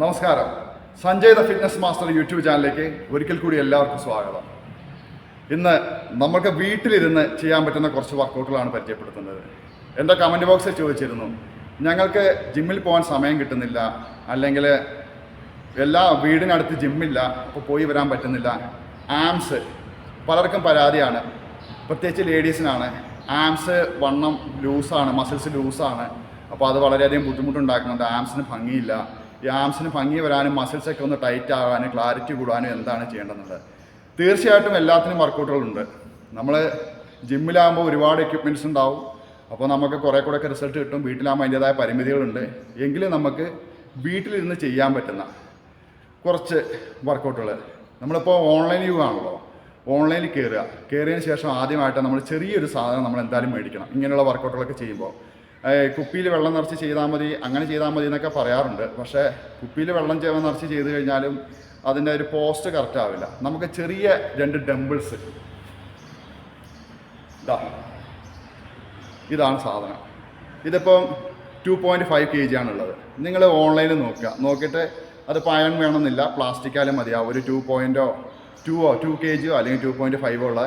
നമസ്കാരം. Sanjay the fitness master YouTube ചാനലിലേക്ക് ഒരിക്കൽ കൂടി എല്ലാവർക്കും സ്വാഗതം. ഇന്ന് നമുക്ക് വീട്ടിലിരുന്ന് ചെയ്യാൻ പറ്റുന്ന കുറച്ച് വർക്കൗട്ടുകളാണ് പരിചയപ്പെടുത്തുന്നത്. എന്റെ കമന്റ് ബോക്സിൽ ചോദിച്ചിരുന്നു. ഞങ്ങൾക്ക് ജിമ്മിൽ പോകാൻ സമയം കിട്ടുന്നില്ല. അല്ലെങ്കിൽ എല്ലാ വീടിനടുത്ത് ജിമ്മില്ല അപ്പോൾ പോയി വരാൻ പറ്റുന്നില്ല. ആംസ് പലർക്കും പരാതിയാണ്. പ്രത്യേകിച്ച് ലേഡീസിനാണ് ആംസ് വണ്ണം ലൂസാണ് മസിൽസ് ലൂസാണ് അപ്പോൾ അത് വളരെയധികം ബുദ്ധിമുട്ടുണ്ടാക്കുന്നുണ്ട്. ആംസിന് ഭംഗിയില്ല. ഈ ആംസിന് ഭംഗി വരാനും മസിൽസൊക്കെ ഒന്ന് ടൈറ്റ് ആകാനും ക്ലാരിറ്റി കൂടാനും എന്താണ് ചെയ്യേണ്ടത് തീർച്ചയായിട്ടും എല്ലാത്തിനും വർക്കൗട്ടുകളുണ്ട് നമ്മൾ ജിമ്മിലാകുമ്പോൾ ഒരുപാട് എക്യുപ്മെന്റ്സ് ഉണ്ടാവും. അപ്പോൾ നമുക്ക് കുറേ കൂടെ ഒക്കെ റിസൾട്ട് കിട്ടും. വീട്ടിലാകുമ്പോൾ അതിന്റെതായ പരിമിതികളുണ്ട്. എങ്കിലും നമുക്ക് വീട്ടിലിരുന്ന് ചെയ്യാൻ പറ്റുന്ന കുറച്ച് വർക്കൗട്ടുകൾ നമ്മളിപ്പോൾ ഓൺലൈൻ യുഗമാണല്ലോ ഓൺലൈനിൽ കയറുക കയറിയതിന് ശേഷം ആദ്യമായിട്ട് നമ്മൾ ചെറിയൊരു സാധനം നമ്മൾ എന്തായാലും മേടിക്കണം. ഇങ്ങനെയുള്ള വർക്കൗട്ടുകളൊക്കെ ചെയ്യുമ്പോൾ കുപ്പിയിൽ വെള്ളം നിറച്ച് ചെയ്താൽ മതി അങ്ങനെ ചെയ്താൽ മതി എന്നൊക്കെ പറയാറുണ്ട്. പക്ഷേ കുപ്പിയിൽ വെള്ളം നിറച്ച് ചെയ്ത് കഴിഞ്ഞാലും അതിന്റെ ഒരു പോസ്റ്റ് കറക്റ്റ് ആവില്ല. നമുക്ക് ചെറിയ രണ്ട് ഡംബിൾസ് ഇതാ ഇതാണ് സാധനം. ഇതിപ്പം two point five K G ആണുള്ളത്. നിങ്ങൾ ഓൺലൈനിൽ നോക്കുക. നോക്കിയിട്ട് അത് പയൺ വേണമെന്നില്ല. പ്ലാസ്റ്റിക്കാലും മതിയാവും ഒരു ടു പോയിന്റോ ടുവോ ടു കെ ജിയോ അല്ലെങ്കിൽ ടു പോയിന്റ് ഫൈവോ ഉള്ള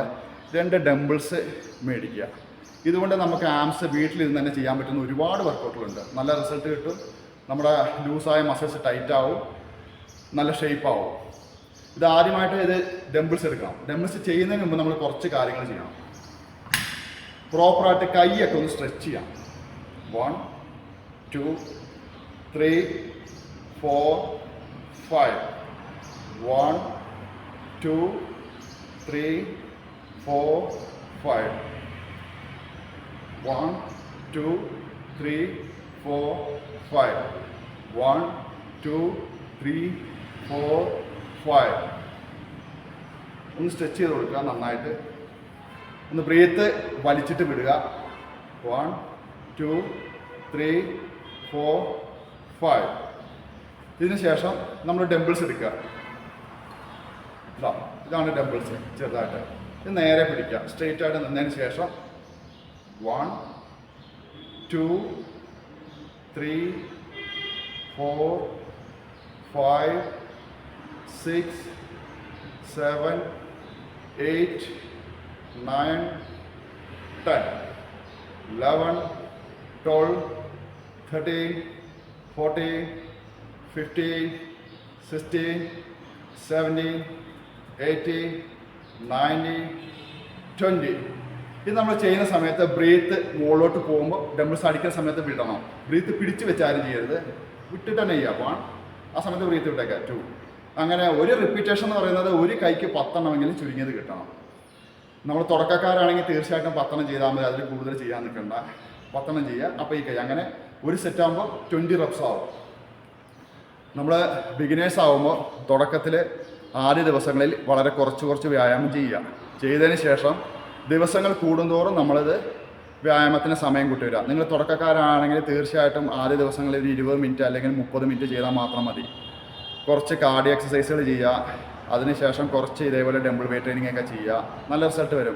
രണ്ട് ഡംബിൾസ് മേടിക്കുക. ഇതുകൊണ്ട് നമുക്ക് ആംസ് വീട്ടിലിരുന്ന് തന്നെ ചെയ്യാൻ പറ്റുന്ന ഒരുപാട് വർക്കൗട്ടുകളുണ്ട്. നല്ല റിസൾട്ട് കിട്ടും. നമ്മുടെ ലൂസായ മസിൽസ് ടൈറ്റ് ആവും. നല്ല ഷേപ്പ് ആവും. ഇത് ആദ്യമായിട്ട് ഇത് ഡംബിൾസ് എടുക്കണം. ഡംബിൾസ് ചെയ്യുന്നതിന് മുമ്പ് നമ്മൾ കുറച്ച് കാര്യങ്ങൾ ചെയ്യണം. പ്രോപ്പറായിട്ട് കൈയൊക്കെ ഒന്ന് സ്ട്രെച്ച് ചെയ്യാം. One two three four five. One two three four five. One two three four five one two three four five ഒന്ന് സ്ട്രെച്ച് ചെയ്ത് കൊടുക്കുക നന്നായിട്ട്. ഒന്ന് ബ്രീത്ത് വലിച്ചിട്ട് വിടുക. One two three four five ഇതിന് ശേഷം നമ്മൾ ഡംബിൾസ് എടുക്കുക. ഇതാ ഇതാണ് ഡംബിൾസ് ചെറുതായിട്ട്. ഇത് നേരെ പിടിക്കുക. സ്ട്രെയിറ്റ് ആയിട്ട് നിന്നതിന് ശേഷം one two three four five six seven eight nine, ten, eleven, twelve, thirteen, fourteen, fifteen, sixteen, seventeen, eighteen, nineteen, twenty ഇത് നമ്മൾ ചെയ്യുന്ന സമയത്ത് ബ്രീത്ത് മുകളിലോട്ട് പോകുമ്പോൾ ഡംബിൾസ് അടിക്കുന്ന സമയത്ത് വിടണം. ബ്രീത്ത് പിടിച്ച് വെച്ചാലും ചെയ്യരുത്. വിട്ടിട്ട് തന്നെ ചെയ്യുക. വൺ ആ സമയത്ത് ബ്രീത്ത് വിട്ടേക്കാം. ടു അങ്ങനെ ഒരു റിപ്പീറ്റേഷൻ എന്ന് പറയുന്നത് ഒരു കൈക്ക് പത്തെണ്ണമെങ്കിലും ചുരുങ്ങിയത് കിട്ടണം. നമ്മൾ തുടക്കക്കാരാണെങ്കിൽ തീർച്ചയായിട്ടും പത്തെണ്ണം ചെയ്താൽ മതി. അതിൽ കൂടുതൽ ചെയ്യാൻ നിൽക്കണ്ട. പത്തെണ്ണം ചെയ്യുക. അപ്പോൾ ഈ കൈ. അങ്ങനെ ഒരു സെറ്റ് ആകുമ്പോൾ ട്വന്റി റെപ്സ് ആവും. നമ്മൾ ബിഗിനേഴ്സ് ആകുമ്പോൾ തുടക്കത്തിൽ ആദ്യ ദിവസങ്ങളിൽ വളരെ കുറച്ച് കുറച്ച് വ്യായാമം ചെയ്യുക. ചെയ്തതിന് ശേഷം ദിവസങ്ങൾ കൂടുന്തോറും നമ്മളത് വ്യായാമത്തിന് സമയം കൂട്ടി വരിക. നിങ്ങൾ തുടക്കക്കാരാണെങ്കിൽ തീർച്ചയായിട്ടും ആദ്യ ദിവസങ്ങളിൽ ഒരു ഇരുപത് മിനിറ്റ് അല്ലെങ്കിൽ മുപ്പത് മിനിറ്റ് ചെയ്താൽ മാത്രം മതി. കുറച്ച് കാർഡിയോ എക്സസൈസുകൾ ചെയ്യുക. അതിനുശേഷം കുറച്ച് ഇതേപോലെ ഡംബിൾ വെയിറ്റ് ട്രെയിനിങ് ഒക്കെ ചെയ്യുക. നല്ല റിസൾട്ട് വരും.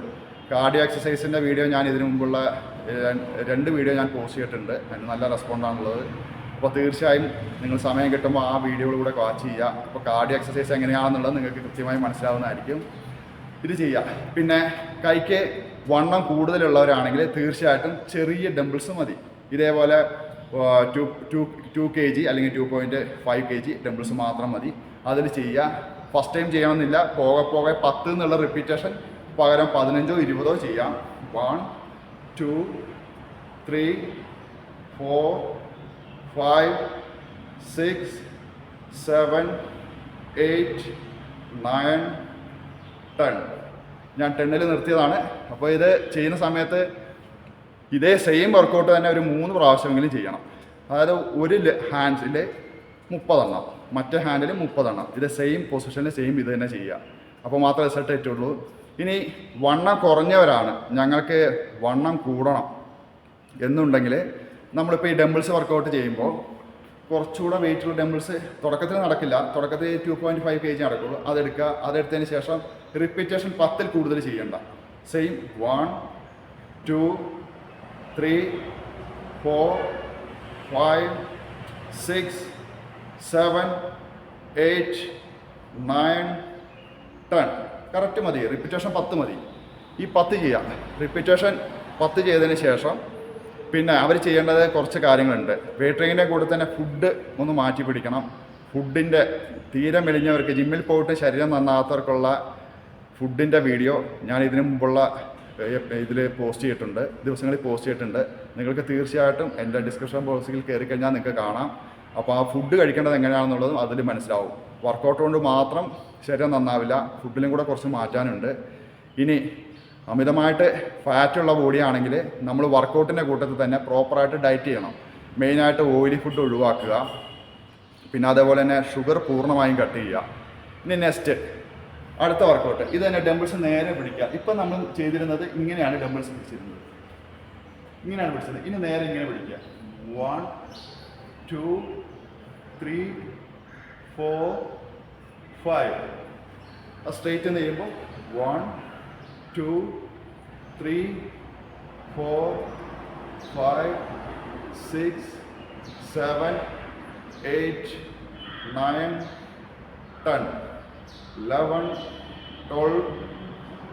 കാർഡിയോ എക്സസൈസിന്റെ വീഡിയോ ഞാൻ ഇതിനു മുമ്പുള്ള രണ്ട് വീഡിയോ ഞാൻ പോസ്റ്റ് ചെയ്തിട്ടുണ്ട്. അതിന് നല്ല റെസ്പോണ്ടാണുള്ളത് അപ്പോൾ തീർച്ചയായും നിങ്ങൾ സമയം കിട്ടുമ്പോൾ ആ വീഡിയോകൾ കൂടെ വാച്ച് ചെയ്യുക. അപ്പോൾ കാർഡിയോ എക്സസൈസ് എങ്ങനെയാണെന്നുള്ളത് നിങ്ങൾക്ക് കൃത്യമായി മനസ്സിലാവുന്നതായിരിക്കും. ഇത് ചെയ്യുക പിന്നെ കൈക്ക് വണ്ണം കൂടുതലുള്ളവരാണെങ്കിൽ തീർച്ചയായിട്ടും ചെറിയ ഡംബിൾസ് മതി. ഇതേപോലെ two two two K G അല്ലെങ്കിൽ two point five K G dumbbells മാത്രം മതി. അതിൽ ചെയ്യുക. ഫസ്റ്റ് ടൈം ചെയ്യണമെന്നില്ല. പോകെ പോകെ പത്ത് എന്നുള്ള റിപ്പീറ്റേഷൻ പകരം പതിനഞ്ചോ ഇരുപതോ ചെയ്യാം. One two three four five six seven eight nine ten ഞാൻ ടെണ്ണിൽ നിർത്തിയതാണ്. അപ്പോൾ ഇത് ചെയ്യുന്ന സമയത്ത് ഇതേ സെയിം വർക്കൗട്ട് തന്നെ ഒരു മൂന്ന് പ്രാവശ്യമെങ്കിലും ചെയ്യണം. അതായത് ഒരു ഹാൻഡിൽ മുപ്പതെണ്ണം മറ്റേ ഹാൻഡിൽ മുപ്പതെണ്ണം. ഇത് സെയിം പൊസിഷനിൽ സെയിം ഇത് തന്നെ ചെയ്യുക. അപ്പോൾ മാത്രമേ റിസൾട്ട് ഏറ്റുള്ളൂ ഇനി വണ്ണം കുറഞ്ഞവരാണ്. ഞങ്ങൾക്ക് വണ്ണം കൂടണം. എന്നുണ്ടെങ്കിൽ നമ്മളിപ്പോൾ ഈ ഡംബിൾസ് വർക്കൗട്ട് ചെയ്യുമ്പോൾ കുറച്ചുകൂടെ വെയിറ്റുള്ള ഡംബിൾസ് തുടക്കത്തിൽ നടക്കില്ല. തുടക്കത്തിൽ two point five K G നടക്കുള്ളൂ. അതെടുക്കുക. അതെടുത്തതിന് ശേഷം റിപ്പീറ്റേഷൻ പത്തിൽ കൂടുതൽ ചെയ്യണ്ട. Same one two three four five six seven eight nine ten correct മതി. റിപ്പീറ്റേഷൻ പത്ത് മതി. ഈ പത്ത് ചെയ്യാം. റിപ്പീറ്റേഷൻ പത്ത് ചെയ്തതിന് ശേഷം പിന്നെ അവർ ചെയ്യേണ്ടത് കുറച്ച് കാര്യങ്ങളുണ്ട്. വെയിറ്ററിങ്ങിന്റെ കൂടെ തന്നെ ഫുഡ് ഒന്ന് മാറ്റി പിടിക്കണം. ഫുഡിന്റെ തീരെ മെലിഞ്ഞവർക്ക് ജിമ്മിൽ പോയിട്ട് ശരീരം നന്നാത്തവർക്കുള്ള ഫുഡിന്റെ വീഡിയോ ഞാൻ ഇതിനു മുമ്പുള്ള ഇതിൽ പോസ്റ്റ് ചെയ്തിട്ടുണ്ട്. ദിവസങ്ങളിൽ പോസ്റ്റ് ചെയ്തിട്ടുണ്ട്. നിങ്ങൾക്ക് തീർച്ചയായിട്ടും എന്റെ ഡിസ്ക്രിപ്ഷൻ ബോക്സിൽ കയറി കഴിഞ്ഞാൽ നിങ്ങൾക്ക് കാണാം. അപ്പോൾ ആ ഫുഡ് കഴിക്കേണ്ടത് എങ്ങനെയാണെന്നുള്ളതും അതിൽ മനസ്സിലാവും. വർക്കൗട്ട് കൊണ്ട് മാത്രം ശരീരം നന്നാവില്ല. ഫുഡിലും കൂടെ കുറച്ച് മാറ്റാനുണ്ട്. ഇനി അമിതമായിട്ട് ഫാറ്റുള്ള ബോഡിയാണെങ്കിൽ നമ്മൾ വർക്കൗട്ടിന്റെ കൂട്ടത്തിൽ തന്നെ പ്രോപ്പറായിട്ട് ഡയറ്റ് ചെയ്യണം. മെയിനായിട്ട് ഓയിലി ഫുഡ് ഒഴിവാക്കുക. പിന്നെ അതേപോലെ തന്നെ ഷുഗർ പൂർണമായും കട്ട് ചെയ്യുക. ഇനി നെക്സ്റ്റ് അടുത്ത വർക്കൗട്ട് ഇത് തന്നെ ഡംബിൾസ് നേരെ പിടിക്കുക. ഇപ്പം നമ്മൾ ചെയ്തിരുന്നത് ഇങ്ങനെയാണ് ഡംബിൾസ് പിടിച്ചിരുന്നത്. ഇങ്ങനെയാണ് പിടിച്ചത്. ഇനി നേരെ ഇങ്ങനെ പിടിക്കുക. One two three four five straight ചെയ്യുമ്പോൾ one two three four five six seven eight nine ten eleven twelve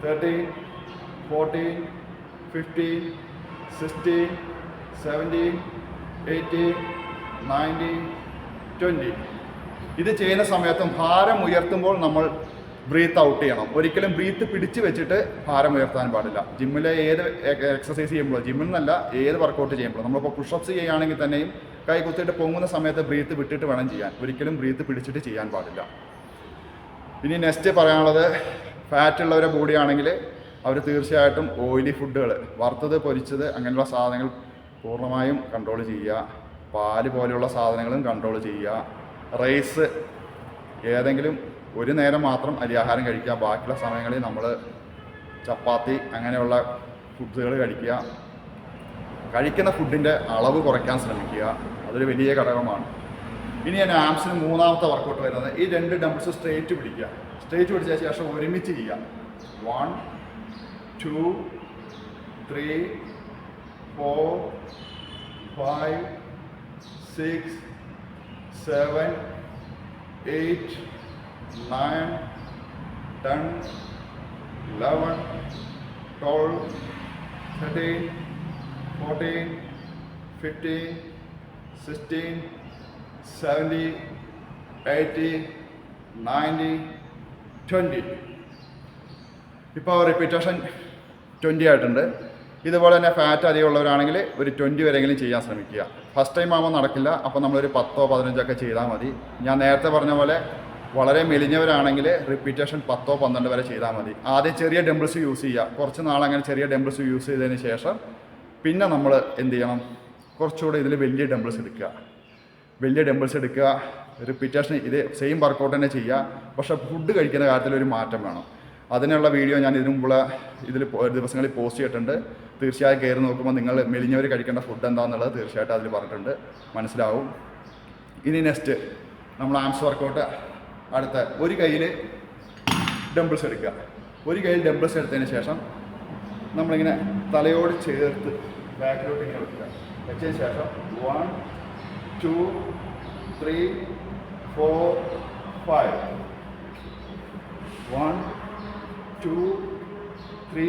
thirteen fourteen fifteen sixteen seventeen eighteen nineteen twenty ഇത് ചെയ്യുന്ന സമയത്തും ഭാരം ഉയർത്തുമ്പോൾ നമ്മൾ ബ്രീത്ത് ഔട്ട് ചെയ്യണം. ഒരിക്കലും ബ്രീത്ത് പിടിച്ച് വെച്ചിട്ട് ഭാരം ഉയർത്താൻ പാടില്ല. ജിമ്മിലെ ഏത് എക്സസൈസ് ചെയ്യുമ്പോൾ ജിമ്മിൽ നിന്നല്ല ഏത് വർക്കൗട്ട് ചെയ്യുമ്പോൾ നമ്മളിപ്പോൾ പുഷപ്സ് ചെയ്യുകയാണെങ്കിൽ തന്നെയും കൈ കുത്തിയിട്ട് പൊങ്ങുന്ന സമയത്ത് ബ്രീത്ത് വിട്ടിട്ട് വേണം ചെയ്യാൻ. ഒരിക്കലും ബ്രീത്ത് പിടിച്ചിട്ട് ചെയ്യാൻ പാടില്ല. ഇനി നെക്സ്റ്റ് പറയാനുള്ളത് ഫാറ്റ് ഉള്ളവരെ ബോഡി ആണെങ്കിൽ അവർ തീർച്ചയായിട്ടും ഓയിലി ഫുഡുകൾ വറുത്തത് പൊരിച്ചത് അങ്ങനെയുള്ള സാധനങ്ങൾ പൂർണമായും കൺട്രോൾ ചെയ്യുക. പാൽ പോലെയുള്ള സാധനങ്ങളും കൺട്രോൾ ചെയ്യുക. റൈസ് ഏതെങ്കിലും ഒരു നേരം മാത്രം അരിയാഹാരം കഴിക്കുക. ബാക്കിയുള്ള സമയങ്ങളിൽ നമ്മൾ ചപ്പാത്തി അങ്ങനെയുള്ള ഫുഡുകൾ കഴിക്കുക. കഴിക്കുന്ന ഫുഡിന്റെ അളവ് കുറയ്ക്കാൻ ശ്രമിക്കുക. അതൊരു വലിയ ഘടകമാണ്. ഇനി ഞാൻ ആംസിന് മൂന്നാമത്തെ വർക്കൗട്ട് വരുന്നത്. ഈ രണ്ട് ഡംബിൾസ് സ്ട്രേറ്റ് പിടിക്കുക. സ്ട്രേറ്റ് പിടിച്ച ശേഷം ഒരുമിച്ച് ചെയ്യുക. One two three four five six seven eight nine ten eleven twelve thirteen fourteen fifteen sixteen seventy eighty ninety twenty ഇപ്പോൾ റിപ്പീറ്റേഷൻ ട്വന്റി ആയിട്ടുണ്ട്. ഇതുപോലെ തന്നെ ഫാറ്റ് അധികമുള്ളവരാണെങ്കിൽ ഒരു ട്വന്റി വരെയെങ്കിലും ചെയ്യാൻ ശ്രമിക്കുക. ഫസ്റ്റ് ടൈം ആകുമ്പോൾ നടക്കില്ല. അപ്പോൾ നമ്മളൊരു പത്തോ പതിനഞ്ചോ ഒക്കെ ചെയ്താൽ മതി. ഞാൻ നേരത്തെ പറഞ്ഞ പോലെ വളരെ മെലിഞ്ഞവരാണെങ്കിൽ റിപ്പീറ്റേഷൻ പത്തോ പന്ത്രണ്ട് വരെ ചെയ്താൽ മതി. ആദ്യം ചെറിയ ഡംബിൾസ് യൂസ് ചെയ്യുക. കുറച്ച് നാളങ്ങനെ ചെറിയ ഡംബിൾസ് യൂസ് ചെയ്തതിന് ശേഷം പിന്നെ നമ്മൾ എന്ത് ചെയ്യണം? കുറച്ചുകൂടെ ഇതിൽ വലിയ ഡംബിൾസ് എടുക്കുക. വലിയ ഡംബിൾസ് എടുക്കുക. റിപ്പീറ്റേഷൻ ഇത് സെയിം വർക്കൗട്ട് തന്നെ ചെയ്യുക. പക്ഷേ ഫുഡ് കഴിക്കുന്ന കാര്യത്തിൽ ഒരു മാറ്റം വേണം. അതിനുള്ള വീഡിയോ ഞാൻ ഇതിനു മുമ്പുള്ള ഇതിൽ ദിവസങ്ങളിൽ പോസ്റ്റ് ചെയ്തിട്ടുണ്ട്. തീർച്ചയായും കയറി നോക്കുമ്പോൾ നിങ്ങൾ മെലിഞ്ഞവർ കഴിക്കേണ്ട ഫുഡ് എന്താണെന്നുള്ളത് തീർച്ചയായിട്ടും അതിൽ പറഞ്ഞിട്ടുണ്ട്. മനസ്സിലാവും. ഇനി നെക്സ്റ്റ് നമ്മൾ ആംസ് വർക്കൗട്ട് അടുത്ത ഒരു കയ്യിൽ ഡംബിൾസ് എടുക്കുക. ഒരു കയ്യിൽ ഡംബിൾസ് എടുത്തതിന് ശേഷം നമ്മളിങ്ങനെ തലയോട് ചേർത്ത് ബാക്കിലോട്ട് ഇങ്ങനെ വെക്കുക. വെച്ചതിന് ശേഷം one two three four five one two three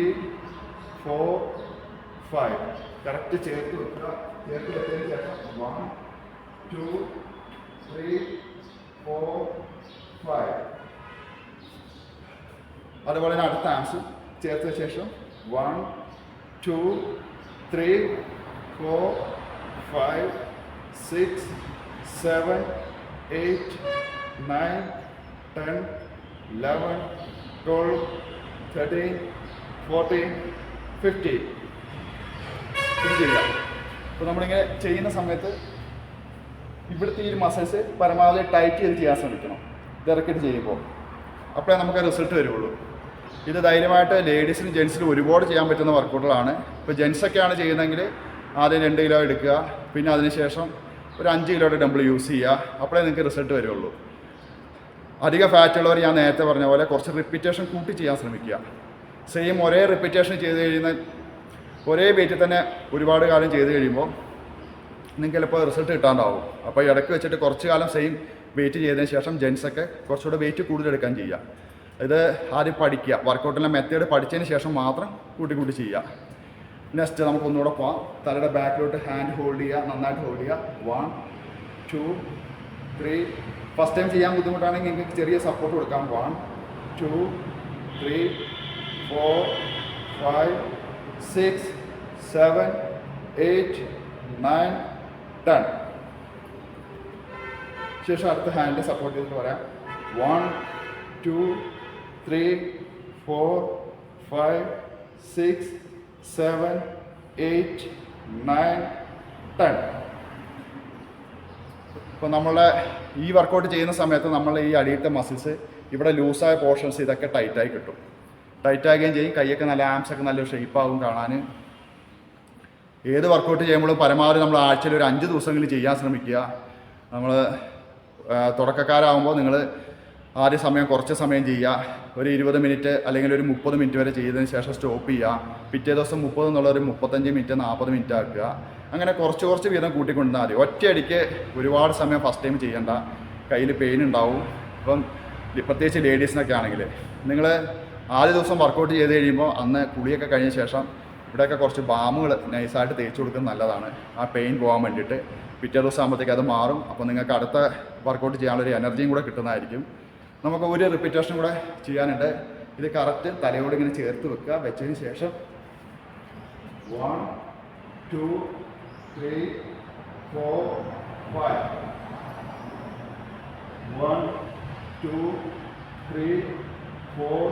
four five correct ചേർത്ത് വെക്കുക. ചേർത്ത് വെച്ചതിന് ശേഷം one two three four five അതുപോലെ തന്നെ അടുത്ത ആംസ് ചേർത്ത ശേഷം one two three four five six seven eight nine ten eleven twelve thirteen fourteen fifteen ഇത് ചെയ്യാം അപ്പോൾ നമ്മളിങ്ങനെ ചെയ്യുന്ന സമയത്ത് ഇവിടുത്തെ ഈ മസിൽസ് പരമാവധി ടൈറ്റ് ചെയ്ത് ചെയ്യാൻ ശ്രമിക്കണം. ഇറക്കിയിട്ട് ചെയ്യുമ്പോൾ അപ്പോഴേ നമുക്ക് റിസൾട്ട് വരുള്ളൂ ഇത് ധൈര്യമായിട്ട് ലേഡീസിനും ജെൻസിനും ഒരുപാട് ചെയ്യാൻ പറ്റുന്ന വർക്കൗട്ടുകളാണ് ഇപ്പോൾ ജെൻസൊക്കെയാണ് ചെയ്യുന്നതെങ്കിൽ ആദ്യം രണ്ട് കിലോ എടുക്കുക പിന്നെ അതിനുശേഷം ഒരു അഞ്ച് കിലോയുടെ ഡംബിൾ യൂസ് ചെയ്യുക. അപ്പോഴേ നിങ്ങൾക്ക് റിസൾട്ട് വരുള്ളൂ അധിക ഫാറ്റ് ഉള്ളവർ ഞാൻ നേരത്തെ പറഞ്ഞ പോലെ കുറച്ച് റിപ്പീറ്റേഷൻ കൂട്ടി ചെയ്യാൻ ശ്രമിക്കുക. സെയിം ഒരേ റിപ്പീറ്റേഷൻ ചെയ്ത് കഴിയുന്ന ഒരേ വെയിറ്റിൽ തന്നെ ഒരുപാട് കാലം ചെയ്ത് കഴിയുമ്പോൾ നിങ്ങൾക്ക് ചിലപ്പോൾ റിസൾട്ട് കിട്ടാണ്ടാവും. അപ്പോൾ ഇടയ്ക്ക് വെച്ചിട്ട് കുറച്ച് കാലം സെയിം വെയിറ്റ് ചെയ്തതിന് ശേഷം ജെൻസൊക്കെ കുറച്ചുകൂടെ വെയിറ്റ് കൂടുതൽ എടുക്കാൻ ചെയ്യുക ഇത് ആദ്യം പഠിക്കുക. വർക്കൗട്ടിലെ മെത്തേഡ് പഠിച്ചതിന് ശേഷം മാത്രം കൂട്ടി കൂട്ടി ചെയ്യുക നെക്സ്റ്റ് നമുക്കൊന്നുകൂടെ പോവാം. തലയുടെ ബാക്കിലോട്ട് ഹാൻഡ് ഹോൾഡ് ചെയ്യുക നന്നായിട്ട് ഹോൾഡ് ചെയ്യുക. One two three first time ചെയ്യാൻ ബുദ്ധിമുട്ടാണെങ്കിൽ നിങ്ങൾക്ക് ചെറിയ സപ്പോർട്ട് കൊടുക്കാം. One two three four five six seven eight nine ten ശേഷം അടുത്ത ഹാൻഡ് സപ്പോർട്ട് ചെയ്തിട്ട് പറയാം. One two three four five six seven eight nine ten ഇപ്പോൾ നമ്മളെ ഈ വർക്കൗട്ട് ചെയ്യുന്ന സമയത്ത് നമ്മൾ ഈ അടിയിട്ട മസിൽസ് ഇവിടെ ലൂസായ പോർഷൻസ് ഇതൊക്കെ ടൈറ്റായി കിട്ടും. ടൈറ്റ് ആകുകയും ചെയ്യും. കൈയൊക്കെ നല്ല ആംസ് ഒക്കെ നല്ല ഷേപ്പ് ആകും കാണാൻ. ഏത് വർക്കൗട്ട് ചെയ്യുമ്പോഴും പരമാവധി നമ്മൾ ആഴ്ചയിൽ ഒരു അഞ്ച് ദിവസമെങ്കിലും ചെയ്യാൻ ശ്രമിക്കുക. നമ്മൾ തുടക്കക്കാരാകുമ്പോൾ നിങ്ങൾ ആദ്യ സമയം കുറച്ച് സമയം ചെയ്യുക ഒരു ഇരുപത് മിനിറ്റ് അല്ലെങ്കിൽ ഒരു മുപ്പത് മിനിറ്റ് വരെ ചെയ്തതിന് ശേഷം സ്റ്റോപ്പ് ചെയ്യുക പിറ്റേ ദിവസം മുപ്പത് എന്നുള്ള ഒരു മുപ്പത്തഞ്ച് മിനിറ്റ് നാൽപ്പത് മിനിറ്റ് ആക്കുക. അങ്ങനെ കുറച്ച് കുറച്ച് വീതം കൂട്ടിക്കൊണ്ടാൽ മതി. ഒറ്റയടിക്ക് ഒരുപാട് സമയം ഫസ്റ്റ് ടൈം ചെയ്യണ്ട. കയ്യിൽ പെയിൻ ഉണ്ടാവും. ഇപ്പം പ്രത്യേകിച്ച് ലേഡീസിനൊക്കെ ആണെങ്കിൽ നിങ്ങൾ ആദ്യ ദിവസം വർക്കൗട്ട് ചെയ്ത് കഴിയുമ്പോൾ അന്ന് കുളിയൊക്കെ കഴിഞ്ഞ ശേഷം ഇവിടെയൊക്കെ കുറച്ച് ബാമുകൾ നൈസായിട്ട് തേച്ച് കൊടുക്കുന്നത് നല്ലതാണ്. ആ പെയിൻ പോകാൻ വേണ്ടിയിട്ട് പിറ്റേ ദിവസം ആകുമ്പോഴത്തേക്ക് അത് മാറും. അപ്പോൾ നിങ്ങൾക്ക് അടുത്ത വർക്കൗട്ട് ചെയ്യാനുള്ളൊരു എനർജിയും കൂടെ കിട്ടുന്നതായിരിക്കും. നമുക്ക് ഒരു റിപ്പീറ്റേഷൻ കൂടെ ചെയ്യാനുണ്ട്. ഇത് കറക്റ്റ് തലയോട് ഇങ്ങനെ ചേർത്ത് വെക്കുക. വെച്ചതിന് ശേഷം one two three four five one two three four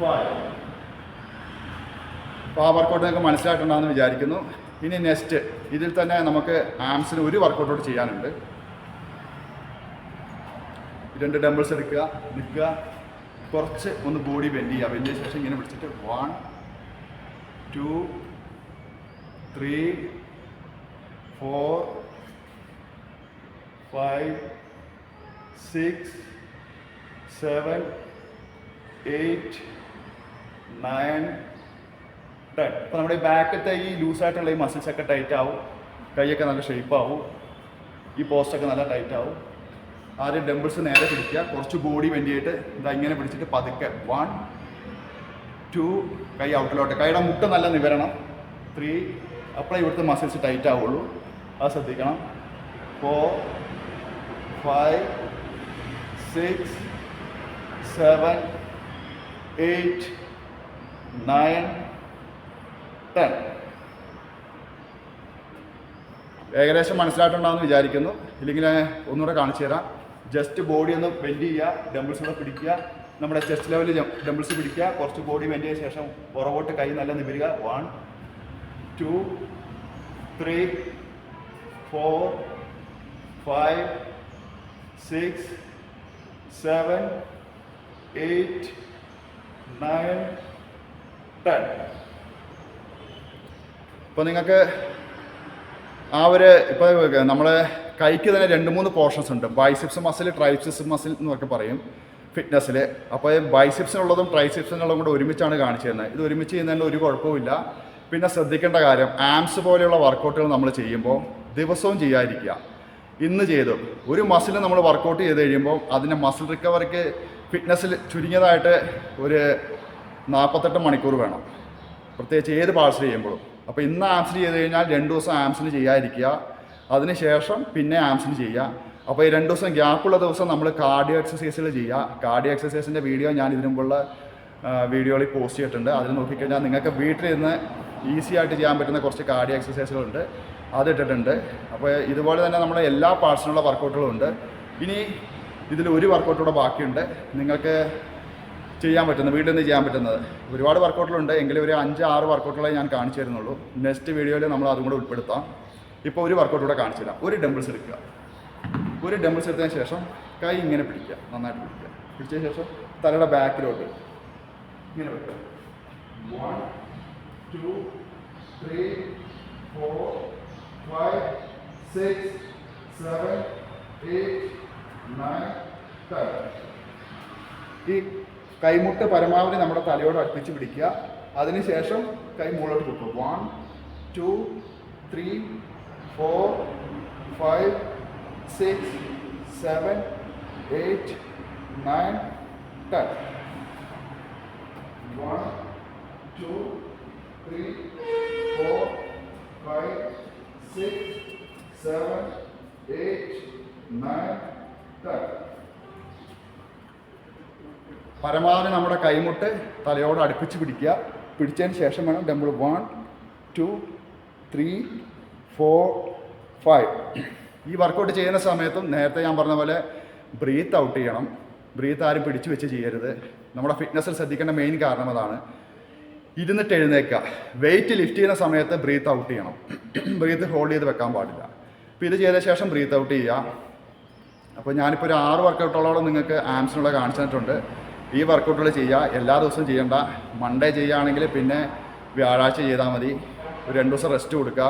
five അപ്പോൾ ആ നിങ്ങൾക്ക് മനസ്സിലായിട്ടുണ്ടാകുമെന്ന് വിചാരിക്കുന്നു. ഇനി നെക്സ്റ്റ് ഇതിൽ തന്നെ നമുക്ക് ആംസിന് ഒരു വർക്കൗട്ടോട് ചെയ്യാനുണ്ട്. രണ്ട് ഡംബിൾസ് എടുക്കുക നിൽക്കുക. കുറച്ച് ഒന്ന് ബോഡി ബെൻഡ് ചെയ്യുക. ബെൻഡ് ചെയ്ത ശേഷം ഇങ്ങനെ പിടിച്ചിട്ട് one two three four five six seven eight nine ten അപ്പോൾ നമ്മുടെ ഈ ബാക്കത്തെ ഈ ലൂസായിട്ടുള്ള ഈ മസിൽസ് ഒക്കെ ടൈറ്റ് ആവും. കൈയൊക്കെ നല്ല ഷേപ്പ് ആവും. ഈ പോസ്റ്റൊക്കെ നല്ല ടൈറ്റ് ആവും. ആദ്യം ഡംബിൾസ് നേരെ പിടിക്കുക. കുറച്ച് ബോഡി വേണ്ടിയിട്ട് ഇതാ ഇങ്ങനെ പിടിച്ചിട്ട് പതുക്കെ. വൺ ടു കൈ ഔട്ടിലോട്ട്. കൈയുടെ മുട്ട നല്ല നിവരണം. ത്രീ അപ്പോഴേ ഇവിടുത്തെ മസിൽസ് ടൈറ്റ് ആവുള്ളൂ. അത് ശ്രദ്ധിക്കണം. Four five six seven eight nine ten ഏകദേശം മനസ്സിലായിട്ടുണ്ടാവുമെന്ന് വിചാരിക്കുന്നു. ഇല്ലെങ്കിൽ ഒന്നുകൂടെ കാണിച്ചു തരാം. ജസ്റ്റ് ബോഡി ഒന്ന് ബെൻഡ് ചെയ്യുക ഡംബിൾസ് കൂടെ പിടിക്കുക. നമ്മുടെ ചെസ്റ്റ് ലെവലിൽ ഡംബിൾസ് പിടിക്കുക. കുറച്ച് ബോഡി ബെൻഡ് ചെയ്ത ശേഷം പുറകോട്ട് കൈ നല്ല നിവരുക one two three four five six seven eight nine ten ഇപ്പോൾ നിങ്ങൾക്ക് ആ ഒരു ഇപ്പോൾ നമ്മൾ കൈക്ക് തന്നെ രണ്ട് മൂന്ന് പോർഷൻസ് ഉണ്ട്. ബൈസിപ്സ് മസിൽ ട്രൈസിപ്സ് മസിൽ എന്നൊക്കെ പറയും ഫിറ്റ്നസ്സിൽ അപ്പോൾ ബൈസിപ്സിനുള്ളതും ട്രൈസിപ്സിനുള്ളതും കൂടെ ഒരുമിച്ചാണ് കാണിച്ചു തരുന്നത് ഇത് ഒരുമിച്ച് ചെയ്യുന്നതിന് ഒരു കുഴപ്പമില്ല പിന്നെ ശ്രദ്ധിക്കേണ്ട കാര്യം ആംസ് പോലെയുള്ള വർക്കൗട്ടുകൾ നമ്മൾ ചെയ്യുമ്പോൾ ദിവസവും ചെയ്യാതിരിക്കുക. ഇന്ന് ചെയ്തു. ഒരു മസിൽ നമ്മൾ വർക്കൗട്ട് ചെയ്ത് കഴിയുമ്പോൾ അതിന്റെ മസിൽ റിക്കവറിക്ക് ഫിറ്റ്നസ്സിൽ ചുരുങ്ങിയതായിട്ട് ഒരു നാൽപ്പത്തെട്ട് മണിക്കൂർ വേണം. പ്രത്യേകിച്ച് ഏത് പാഴ്സൽ ചെയ്യുമ്പോഴും. അപ്പോൾ ഇന്ന് ആംസിന് ചെയ്ത് കഴിഞ്ഞാൽ രണ്ട് ദിവസം ആംസിന് ചെയ്യാതിരിക്കുക. അതിനുശേഷം പിന്നെ ആംസിന് ചെയ്യുക. അപ്പോൾ ഈ രണ്ട് ദിവസം ഗ്യാപ്പുള്ള ദിവസം നമ്മൾ കാർഡിയോ എക്സസൈസുകൾ ചെയ്യുക. കാർഡിയോ എക്സസൈസിന്റെ വീഡിയോ ഞാൻ ഇതിനു മുമ്പുള്ള വീഡിയോയിൽ പോസ്റ്റ് ചെയ്തിട്ടുണ്ട്. അതിൽ നോക്കിക്കഴിഞ്ഞാൽ നിങ്ങൾക്ക് വീട്ടിലിരുന്ന് ഈസി ആയിട്ട് ചെയ്യാൻ പറ്റുന്ന കുറച്ച് കാർഡിയോ എക്സസൈസുകളുണ്ട് അത് ഇട്ടിട്ടുണ്ട്. അപ്പോൾ ഇതുപോലെ തന്നെ നമ്മുടെ എല്ലാ പാർട്സിനുള്ള വർക്കൗട്ടുകളും ഉണ്ട്. ഇനി ഇതിൽ ഒരു വർക്കൗട്ട് കൂടെ ബാക്കിയുണ്ട്. നിങ്ങൾക്ക് ചെയ്യാൻ പറ്റുന്നത് വീട്ടിൽ നിന്ന് ചെയ്യാൻ പറ്റുന്നത്. ഒരുപാട് വർക്കൗട്ടുകളുണ്ട് എങ്കിലും ഒരു അഞ്ച് ആറ് വർക്കൗട്ടുകളെ ഞാൻ കാണിച്ചു തരുന്നുള്ളൂ. നെക്സ്റ്റ് വീഡിയോയിൽ നമ്മൾ അതും കൂടെ ഉൾപ്പെടുത്താം. ഇപ്പോൾ ഒരു വർക്കൗട്ട് കൂടെ കാണിച്ചു തരാം. ഒരു ഡംബിൾസ് എടുക്കുക. ഒരു ഡംബിൾസ് എടുത്തതിന് ശേഷം കൈ ഇങ്ങനെ പിടിക്കുക. നന്നായിട്ട് പിടിക്കുക. പിടിച്ചതിന് ശേഷം തലയുടെ ബാക്കിലോട്ട് ഇങ്ങനെ വെക്കുക. ഈ കൈമുട്ട് പരമാവധി നമ്മുടെ തലയോട് അടുപ്പിച്ച് പിടിക്കുക. അതിനുശേഷം കൈ മുകളിലോട്ട് കൊടുക്കുക one two three four five six seven eight nine ten one two three four five six seven eight nine ten പരമാവധി നമ്മുടെ കൈമുട്ട് തലയോട് അടുപ്പിച്ച് പിടിക്കുക. പിടിച്ചതിന് ശേഷം വേണം dumbbell one two three four five ഈ വർക്കൗട്ട് ചെയ്യുന്ന സമയത്തും നേരത്തെ ഞാൻ പറഞ്ഞ പോലെ ബ്രീത്ത് ഔട്ട് ചെയ്യണം. ബ്രീത്ത് ആരും പിടിച്ചു വെച്ച് ചെയ്യരുത്. നമ്മുടെ ഫിറ്റ്നസ്സിൽ ശ്രദ്ധിക്കേണ്ട മെയിൻ കാരണം അതാണ്. ഇരുന്നിട്ട് എഴുന്നേക്കുക. വെയിറ്റ് ലിഫ്റ്റ് ചെയ്യുന്ന സമയത്ത് ബ്രീത്ത് ഔട്ട് ചെയ്യണം. ബ്രീത്ത് ഹോൾഡ് ചെയ്ത് വെക്കാൻ പാടില്ല. അപ്പോൾ ഇത് ചെയ്ത ശേഷം ബ്രീത്ത് ഔട്ട് ചെയ്യുക. അപ്പോൾ ഞാനിപ്പോൾ ഒരു ആറ് വർക്കൗട്ടോളം നിങ്ങൾക്ക് ആംസിനുള്ള കാണിച്ചു തന്നിട്ടുണ്ട്. ഈ വർക്കൗട്ടുകൾ ചെയ്യുക. എല്ലാ ദിവസവും ചെയ്യണ്ട. മൺഡേ ചെയ്യുകയാണെങ്കിൽ പിന്നെ വ്യാഴാഴ്ച ചെയ്താൽ മതി. ഒരു രണ്ട് ദിവസം റെസ്റ്റ് കൊടുക്കുക.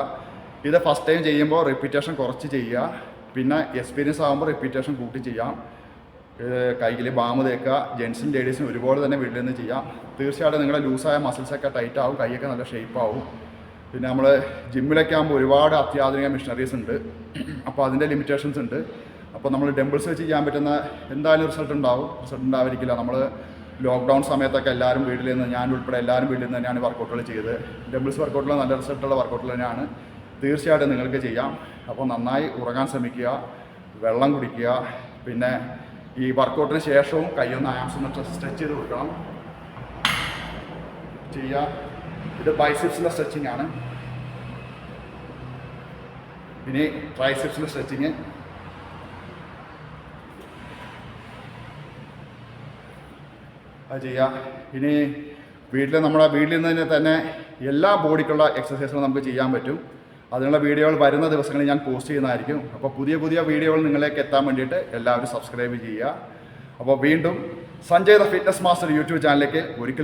ഇത് ഫസ്റ്റ് ടൈം ചെയ്യുമ്പോൾ റിപ്പീറ്റേഷൻ കുറച്ച് ചെയ്യുക. പിന്നെ എക്സ്പീരിയൻസ് ആകുമ്പോൾ റിപ്പീറ്റേഷൻ കൂട്ടി ചെയ്യാം. കൈയിൽ ബാമ് തേക്കുക. ജെൻസും ലേഡീസും ഒരുപോലെ തന്നെ വീട്ടിൽ നിന്ന് ചെയ്യാം. തീർച്ചയായിട്ടും നിങ്ങളുടെ ലൂസായ മസിൽസൊക്കെ ടൈറ്റ് ആവും. കൈയൊക്കെ നല്ല ഷേപ്പ് ആവും. പിന്നെ നമ്മൾ ജിമ്മിലൊക്കെ ആകുമ്പോൾ ഒരുപാട് അത്യാധുനിക മെഷീനറീസ് ഉണ്ട്. അപ്പോൾ അതിന്റെ ലിമിറ്റേഷൻസ് ഉണ്ട്. അപ്പോൾ നമ്മൾ ഡംബിൾസ് വെച്ച് ചെയ്യാൻ പറ്റുന്ന എന്തായാലും റിസൾട്ട് ഉണ്ടാവും. റിസൾട്ട് ഉണ്ടാവില്ല നമ്മൾ ലോക്ക്ഡൗൺ സമയത്തൊക്കെ എല്ലാവരും വീട്ടിൽ നിന്ന് ഞാൻ ഉൾപ്പെടെ എല്ലാവരും വീട്ടിൽ നിന്ന് തന്നെയാണ് വർക്കൗട്ടുകൾ ചെയ്ത് ഡംബിൾസ് വർക്കൗട്ടുകൾ നല്ല റിസൾട്ടുള്ള വർക്കൗട്ടുകൾ തന്നെയാണ്. തീർച്ചയായിട്ടും നിങ്ങൾക്ക് ചെയ്യാം. അപ്പോൾ നന്നായി ഉറങ്ങാൻ ശ്രമിക്കുക വെള്ളം കുടിക്കുക പിന്നെ ഈ വർക്കൗട്ടിന് ശേഷവും കയ്യൊന്ന് ആംസ് ഒന്ന് സ്ട്രെച്ച് ചെയ്ത് കൊടുക്കണം. ചെയ്യുക ഇത് ബൈസിപ്സിന്റെ സ്ട്രെച്ചിങ് ആണ്. ഇനി ട്രൈസിപ്സിന്റെ സ്ട്രെച്ചിങ് അത് ചെയ്യാം. ഇനി വീട്ടിൽ നമ്മുടെ വീട്ടിൽ നിന്ന് തന്നെ എല്ലാ ബോഡിക്കുള്ള എക്സസൈസുകളും നമുക്ക് ചെയ്യാൻ പറ്റും. അതിനുള്ള വീഡിയോകൾ വരുന്ന ദിവസങ്ങളിൽ ഞാൻ പോസ്റ്റ് ചെയ്യുന്നതായിരിക്കും. അപ്പോൾ പുതിയ പുതിയ വീഡിയോകൾ നിങ്ങളിലേക്ക് എത്താൻ വേണ്ടിയിട്ട് എല്ലാവരും സബ്സ്ക്രൈബ് ചെയ്യുക. അപ്പോൾ വീണ്ടും Sanjay the fitness master YouTube ചാനലിലേക്ക് ഒരിക്കൽ